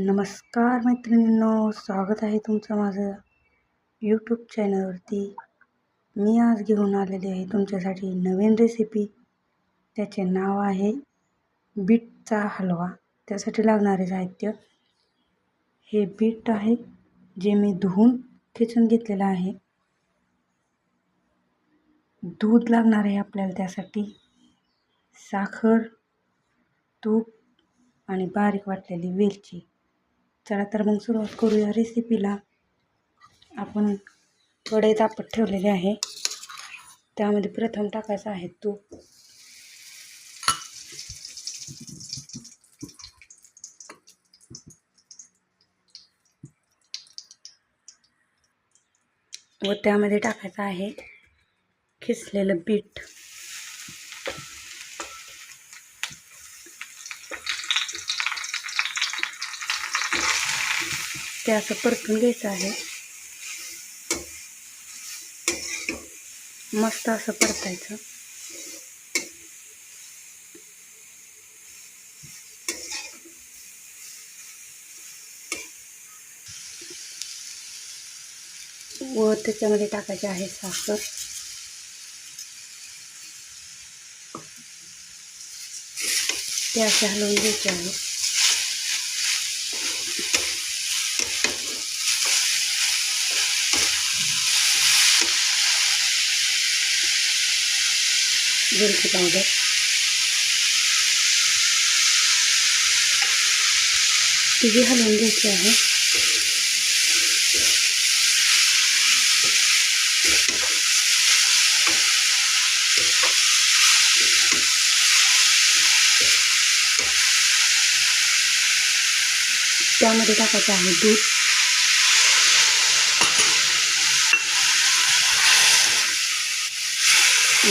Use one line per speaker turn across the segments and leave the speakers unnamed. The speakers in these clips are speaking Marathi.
नमस्कार मैत्रिणींनो स्वागत आहे तुमचं माझं यूट्यूब चॅनलवरती मी आज घेऊन आलेली आहे तुमच्यासाठी नवीन रेसिपी त्याचे नाव आहे बीटचा हलवा. त्यासाठी लागणारे साहित्य हे बीट आहे जे मी धुवून खेचून घेतलेलं आहे. दूध लागणार आहे आपल्याला त्यासाठी. साखर तूप आणि बारीक वाटलेली वेलची. चला तर मग सुरुवात करूया रेसिपीला आपण कढई तापत ठेवलेली आहे. त्यामध्ये प्रथम टाकायचं आहे तूप. व त्यामध्ये टाकायचं आहे खिसलेलं बीट ते असं परतून घ्यायचं आहे. मस्त असं परतायचं. व त्याच्यामध्ये टाकायचे आहे साखर. ते असे हलवून घ्यायचे आहे. मिरची पावडर तिघी हलवून घ्यायची आहे. त्यामध्ये टाकायचं आहे दूध.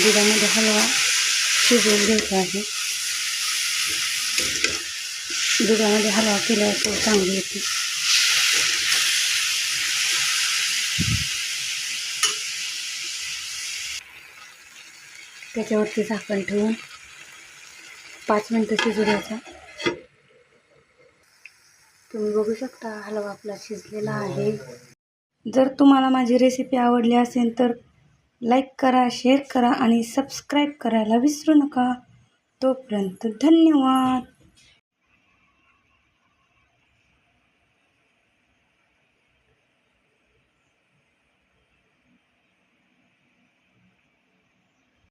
दुधामध्ये हलवा शिजवून घ्यायचा आहे. दुधामध्ये हलवा केल्यावर तो चांगली येते. त्याच्यावरती झाकण ठेवून पाच मिनटं शिजू द्यायचा. तुम्ही बघू शकता हलवा आपला शिजलेला आहे. जर तुम्हाला माझी रेसिपी आवडली असेल तर लाईक करा शेअर करा आणि सबस्क्राईब करायला विसरू नका. तोपर्यंत धन्यवाद.